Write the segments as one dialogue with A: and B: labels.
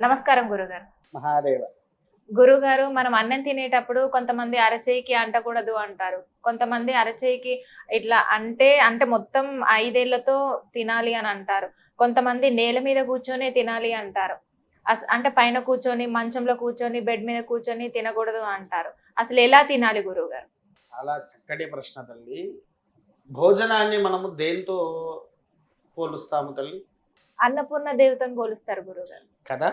A: నమస్కారం గురుగారు.
B: మహాదేవ.
A: గురుగారు మనం అన్నం తినేటప్పుడు కొంతమంది అరచేయికి అంటకూడదు అంటారు. కొంతమంది అరచేయికి ఇట్లా అంటే అంటే మొత్తం ఐదేళ్ళతో తినాలి అని అంటారు. కొంతమంది నేల మీద కూర్చొని తినాలి అంటారు. అంటే పైన కూర్చొని మంచంలో కూర్చొని బెడ్ మీద కూర్చొని తినకూడదు అంటారు. అసలు ఎలా తినాలి గురువు గారు
B: చాలా చక్కటి ప్రశ్న తల్లి. భోజనాన్ని మనము దేంతో పోలుస్తాము తల్లి?
A: అన్నపూర్ణ దేవతను పోలుస్తారు గురువు గారు
B: కదా?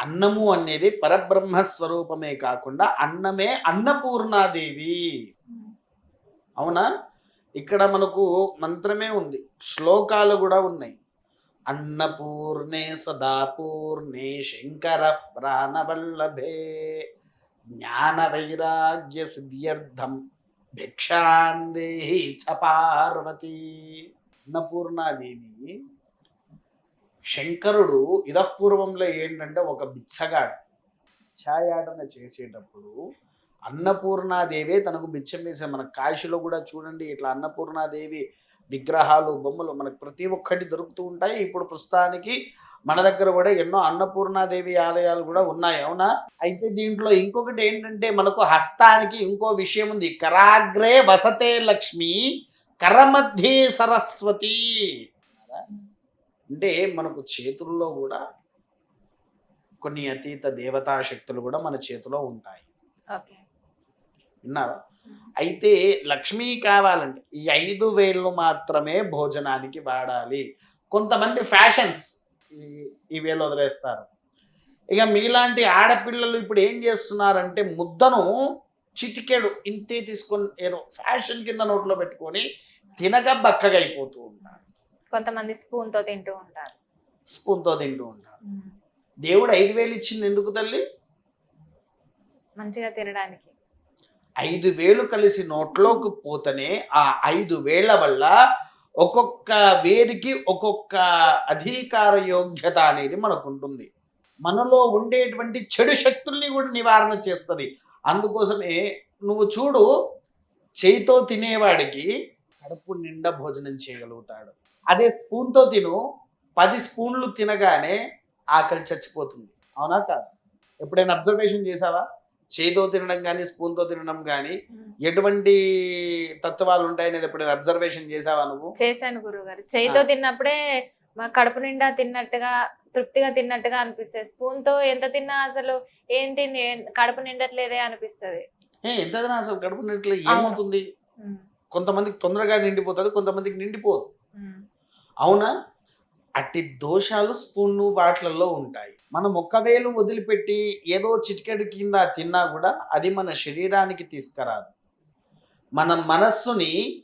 B: అన్నము అనేది పరబ్రహ్మ స్వరూపమే కాకుండా అన్నమే అన్నపూర్ణాదేవి. అవునా? ఇక్కడ మనకు మంత్రమే ఉంది. శ్లోకాలు కూడా ఉన్నాయి. అన్నపూర్ణే సదాపూర్ణే శంకర ప్రాణవల్లభే జ్ఞాన వైరాగ్య సిద్ధ్యర్థం భిక్షాందేహి చ పార్వతి. అన్నపూర్ణాదేవి శంకరుడు ఇదపూర్వంలో ఏంటంటే ఒక బిచ్చగాడు. ఛాయాటన చేసేటప్పుడు అన్నపూర్ణాదేవే తనకు బిచ్చం వేసే మన కాశీలో కూడా చూడండి ఇట్లా అన్నపూర్ణాదేవి విగ్రహాలు బొమ్మలు మనకు ప్రతి ఒక్కటి దొరుకుతూ ఉంటాయి. ఇప్పుడు ప్రస్తుతానికి మన దగ్గర కూడా ఎన్నో అన్నపూర్ణాదేవి ఆలయాలు కూడా ఉన్నాయి. అవునా? అయితే దీంట్లో ఇంకొకటి ఏంటంటే మనకు హస్తానికి ఇంకో విషయం ఉంది. కరాగ్రే వసతే లక్ష్మి కరమధ్యే సరస్వతి. అంటే మనకు చేతుల్లో కూడా కొన్ని అతీత దేవతా శక్తులు కూడా మన చేతిలో ఉంటాయి.
A: ఓకే.
B: విన్నారా? అయితే లక్ష్మి కావాలంటే ఈ ఐదు వేళ్ళు మాత్రమే భోజనానికి వాడాలి. కొంతమంది ఫ్యాషన్స్ ఈ- ఈ వేలు వదిలేస్తారు. ఇక మీలాంటి ఆడపిల్లలు ఇప్పుడు ఏం చేస్తున్నారంటే ముద్దను చిటికెడు ఇంతే తీసుకొని ఏదో ఫ్యాషన్ కింద నోట్లో పెట్టుకొని తినక బక్కగా అయిపోతూ ఉంటారు.
A: కొంతమంది స్పూన్తో తింటూ ఉంటారు.
B: స్పూన్తో తింటూ ఉంటారు. దేవుడు ఐదు వేలు ఇచ్చింది ఎందుకు తల్లి?
A: మంచిగా తినడానికి.
B: ఐదు వేలు కలిసి నోట్లోకి పోతేనే ఆ ఐదు వేల వల్ల ఒక్కొక్క వేడికి ఒక్కొక్క అధికార యోగ్యత అనేది మనకు ఉంటుంది మనలో ఉండేటువంటి చెడు శక్తుల్ని కూడా నివారణ చేస్తుంది. అందుకోసమే నువ్వు చూడు చేయితో తినేవాడికి కడుపు నిండా భోజనం చేయగలుగుతాడు. అదే స్పూన్తో తిను పది స్పూన్లు తినగానే ఆకలి చచ్చిపోతుంది. అవునా కాదు? ఎప్పుడైనా అబ్జర్వేషన్ చేసావా? చేయితో తినడం కానీ స్పూన్తో తినడం కానీ ఎటువంటి తత్వాలు ఉంటాయనేది ఎప్పుడైనా అబ్జర్వేషన్ చేసావా నువ్వు?
A: చేశాను గురువు గారు చేయితో తిన్నప్పుడే మా కడుపు నిండా తిన్నట్టుగా తృప్తిగా తిన్నట్టుగా అనిపిస్తుంది. స్పూన్తో ఎంత తిన్నా అసలు ఏం తిని కడుపు నిండట్లేదే అనిపిస్తుంది.
B: ఎంత తినా అసలు కడుపు నిండట్లే ఏమవుతుంది? కొంతమందికి తొందరగా నిండిపోతుంది కొంతమందికి నిండిపోదు. అవునా? అట్టి దోషాలు స్పూన్ వాటిలలో ఉంటాయి. మనం ఒక్కవేళ వదిలిపెట్టి ఏదో చిటికెడు కింద తిన్నా కూడా అది మన శరీరానికి తీసుకురాదు. మన మనస్సుని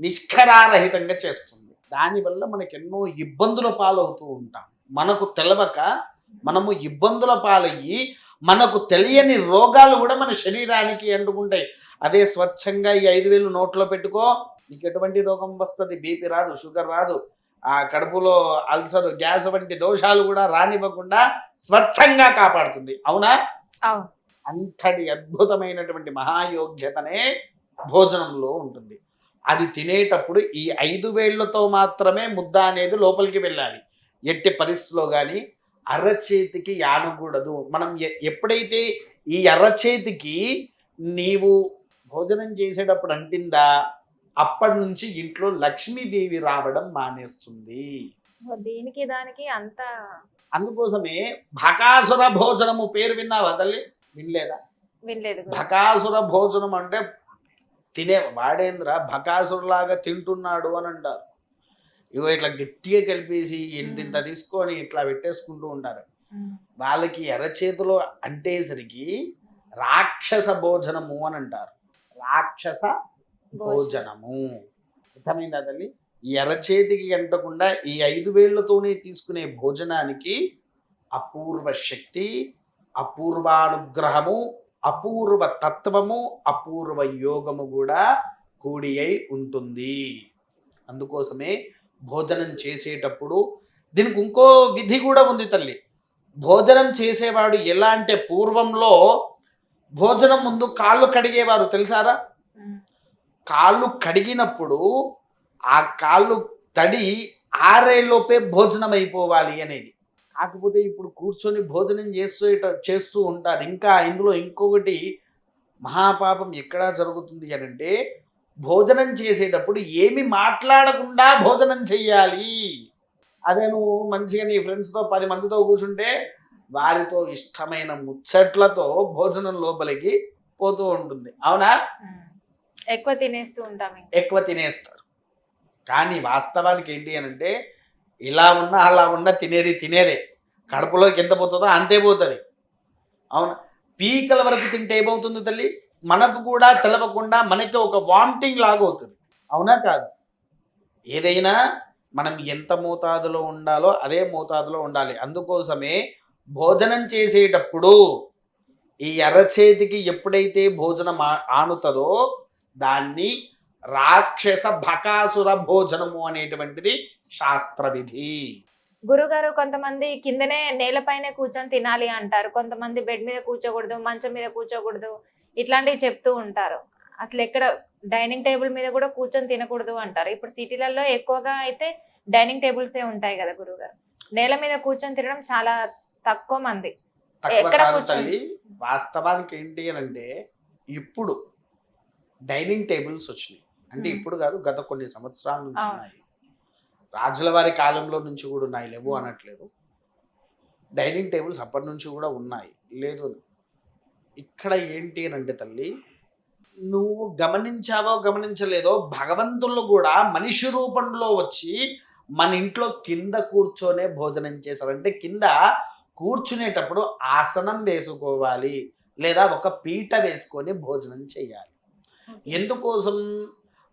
B: నిష్కరారహితంగా చేస్తుంది. దానివల్ల మనకి ఎన్నో ఇబ్బందుల పాలవుతూ ఉంటాం. మనకు తెలవక మనము ఇబ్బందుల పాలయ్యి మనకు తెలియని రోగాలు కూడా మన శరీరానికి ఎండుకుంటాయి అదే స్వచ్ఛంగా ఈ ఐదు వేలు నోట్లో పెట్టుకో. నీకు ఎటువంటి రోగం వస్తుంది? బీపీ రాదు షుగర్ రాదు. ఆ కడుపులో అల్సర్ గ్యాస్ వంటి దోషాలు కూడా రానివ్వకుండా స్వచ్ఛంగా కాపాడుతుంది. అవునా? అంతటి అద్భుతమైనటువంటి మహాయోగ్యతనే భోజనంలో ఉంటుంది. అది తినేటప్పుడు ఈ ఐదు వేళ్ళతో మాత్రమే ముద్ద అనేది లోపలికి వెళ్ళాలి. ఎట్టి పరిస్థితిలో కానీ అరచేతికి యానకూడదు. మనం ఎప్పుడైతే ఈ అరచేతికి నీవు భోజనం చేసేటప్పుడు అంటిందా అప్పటి నుంచి ఇంట్లో లక్ష్మీదేవి రావడం మానేస్తుంది.
A: దీనికి దానికి అంత
B: అందుకోసమే భకాసుర భోజనము పేరు విన్నావా తల్లి? వినలేదా?
A: వినలేదు.
B: భకాసుర భోజనం అంటే తినే వాడేంద్ర? భకాసురులాగా తింటున్నాడు అని అంటారు. ఇగో ఇట్లా గట్టిగా కలిపేసి ఇంత తీసుకొని ఇట్లా పెట్టేసుకుంటూ ఉంటారు. వాళ్ళకి ఎర్రచేతిలో అంటేసరికి రాక్షస భోజనము అని అంటారు. రాక్షస భోజనము. అర్థమైందా తల్లి? ఈ ఎర్రచేతికి అంటకుండా ఈ ఐదు వేళ్ళతోనే తీసుకునే భోజనానికి అపూర్వ శక్తి అపూర్వానుగ్రహము అపూర్వ తత్వము అపూర్వ యోగము కూడా కూడి అయి ఉంటుంది. అందుకోసమే భోజనం చేసేటప్పుడు దీనికి ఇంకో విధి కూడా ఉంది తల్లి. భోజనం చేసేవాడు ఎలా అంటే పూర్వంలో భోజనం ముందు కాళ్ళు కడిగేవారు తెలుసారా? కాళ్ళు కడిగినప్పుడు ఆ కాళ్ళు తడి ఆరేలోపే భోజనం అయిపోవాలి అనేది. కాకపోతే ఇప్పుడు కూర్చొని భోజనం చేస్తూ చేస్తూ ఉంటారు. ఇంకా ఇందులో ఇంకొకటి మహాపాపం ఎక్కడా జరుగుతుంది అని అంటే భోజనం చేసేటప్పుడు ఏమి మాట్లాడకుండా భోజనం చెయ్యాలి. అదే నువ్వు మంచిగా నీ ఫ్రెండ్స్తో పది మందితో కూర్చుంటే వారితో ఇష్టమైన ముచ్చట్లతో భోజనం లోపలికి పోతూ ఉంటుంది. అవునా?
A: ఎక్కువ తినేస్తూ ఉంటాం
B: ఎక్కువ తినేస్తారు. కానీ వాస్తవానికి ఏంటి అని అంటే ఇలా ఉన్నా అలా ఉన్నా తినేది తినేదే. కడుపులోకి ఎంత పోతుందో అంతే పోతుంది. అవును? పీకల వరకు తింటే ఏమవుతుంది తల్లి? మనకు కూడా తెలవకుండా మనకి ఒక వామిటింగ్ లాగా అవుతుంది. అవునా కాదు? ఏదైనా మనం ఎంత మోతాదులో ఉండాలో అదే మోతాదులో ఉండాలి. అందుకోసమే భోజనం చేసేటప్పుడు ఈ ఎర్రచేతికి ఎప్పుడైతే భోజనం ఆనుతుందో దాన్ని రాక్షస భకాసుర భోజనము అనేటువంటిది శాస్త్ర విధి
A: గురుగారు కొంతమంది కిందనే నేలపైనే కూర్చొని తినాలి అంటారు. కొంతమంది బెడ్ మీద కూర్చోకూడదు మంచం మీద కూర్చోకూడదు ఇట్లాంటివి చెప్తూ ఉంటారు. అసలు ఎక్కడ డైనింగ్ టేబుల్ మీద కూడా కూర్చొని తినకూడదు అంటారు. ఇప్పుడు సిటీలలో ఎక్కువగా అయితే డైనింగ్ టేబుల్సే ఉంటాయి కదా గురుగారు. నేల మీద కూర్చొని తినడం చాలా తక్కువ మంది. ఎక్కడ?
B: తల్లి వాస్తవానికి ఏంటి అని అంటే ఇప్పుడు డైనింగ్ టేబుల్స్ వచ్చినాయి. అంటే. ఇప్పుడు కాదు గత కొన్ని సంవత్సరాల నుంచి. ఉన్నాయి. రాజుల వారి కాలంలో నుంచి కూడా ఉన్నాయి. లేవు అనట్లేదు. డైనింగ్ టేబుల్స్ అప్పటి నుంచి కూడా ఉన్నాయి. లేదు. ఇక్కడ ఏంటి అని అంటే తల్లి నువ్వు గమనించావో గమనించలేదో భగవంతుళ్ళు కూడా మనిషి రూపంలో వచ్చి మన ఇంట్లో కింద కూర్చొనే భోజనం చేశారంటే కింద కూర్చునేటప్పుడు ఆసనం వేసుకోవాలి. లేదా ఒక పీట వేసుకొని భోజనం చేయాలి. ఎందుకోసం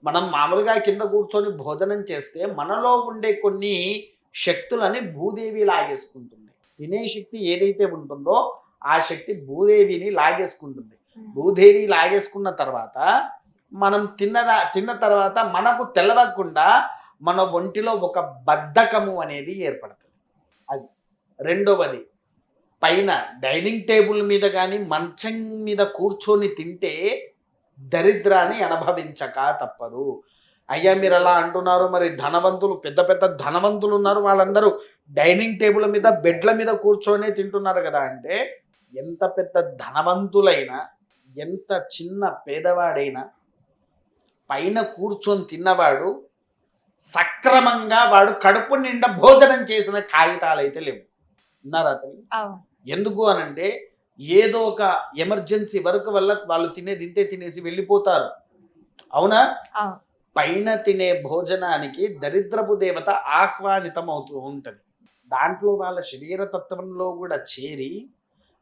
B: మనం మామూలుగా కింద కూర్చొని భోజనం చేస్తే మనలో ఉండే కొన్ని శక్తులని భూదేవి లాగేసుకుంటుంది. తినే శక్తి ఏదైతే ఉంటుందో ఆ శక్తి భూదేవిని లాగేసుకుంటుంది. భూదేవి లాగేసుకున్న తర్వాత మనం తిన్నదా తిన్న తర్వాత మనకు తెలవకుండా మన ఒంటిలో ఒక బద్ధకము అనేది ఏర్పడుతుంది. అది రెండవది పైన డైనింగ్ టేబుల్ మీద కానీ మంచం మీద కూర్చొని తింటే దరిద్రాన్ని అనుభవించక తప్పదు. అయ్యా మీరు అలా అంటున్నారు. మరి ధనవంతులు పెద్ద పెద్ద ధనవంతులు ఉన్నారు. వాళ్ళందరూ డైనింగ్ టేబుల్ మీద బెడ్ల మీద కూర్చొని తింటున్నారు కదా అంటే ఎంత పెద్ద ధనవంతులైనా ఎంత చిన్న పేదవాడైనా పైన కూర్చొని తిన్నవాడు సక్రమంగా వాడు కడుపు నిండా భోజనం చేసిన కాగితాలు అయితే లేవు. ఉన్నారా ఎందుకు అనంటే ఏదో ఒక ఎమర్జెన్సీ వర్క్ వల్ల వాళ్ళు తినేది ఇంతే తినేసి వెళ్ళిపోతారు. అవునా? పైన తినే భోజనానికి దరిద్రపు దేవత ఆహ్వానితం అవుతూ ఉంటుంది. దాంట్లో వాళ్ళ శరీర తత్వంలో కూడా చేరి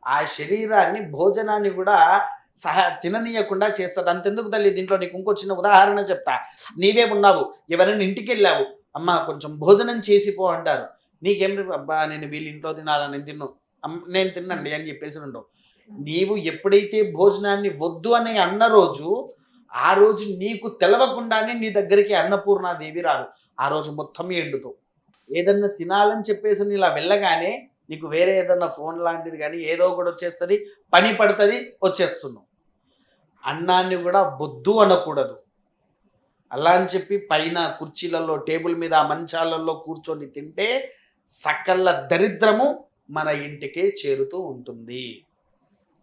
B: ఆ శరీరాన్ని భోజనాన్ని కూడా సహ తిననీయకుండా చేస్తుంది. అంతెందుకు తల్లి? దీంట్లో నీకు ఇంకో చిన్న ఉదాహరణ చెప్తా. నీవే ఉన్నావు ఎవరైనా ఇంటికి వెళ్ళావు అమ్మ కొంచెం భోజనం చేసిపో అంటారు. నీకేం అబ్బా నేను వీళ్ళ ఇంట్లో తినాలా నేను తిన్ను. అమ్, నేను తిన్నండి అని చెప్పేసి ఉండవు నీవు ఎప్పుడైతే భోజనాన్ని వద్దు అని అన్న రోజు ఆ రోజు నీకు తెలవకుండానే నీ దగ్గరికి అన్నపూర్ణాదేవి రాదు. ఆ రోజు మొత్తం ఎండుతో. ఏదన్నా తినాలని చెప్పేసి ఇలా వెళ్ళగానే నీకు వేరే ఏదన్నా ఫోన్ లాంటిది కానీ ఏదో ఒకటి వచ్చేస్తుంది పని పడుతుంది వచ్చేస్తున్నావు. అన్నాన్ని కూడా వద్దు అనకూడదు. అలా అని చెప్పి పైన కుర్చీలలో టేబుల్ మీద మంచాలలో కూర్చొని తింటే సకల దరిద్రము మన ఇంటికే చేరుతూ ఉంటుంది.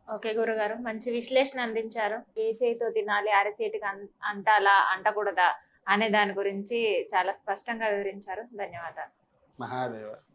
A: ఓకే గురుగారు మంచి విశ్లేషణ అందించారు. ఏ చేతితో తినాలి అరచేతికి అంటాలా అంటకూడదా అనే దాని గురించి చాలా స్పష్టంగా వివరించారు. ధన్యవాదాలు.
B: మహాదేవ.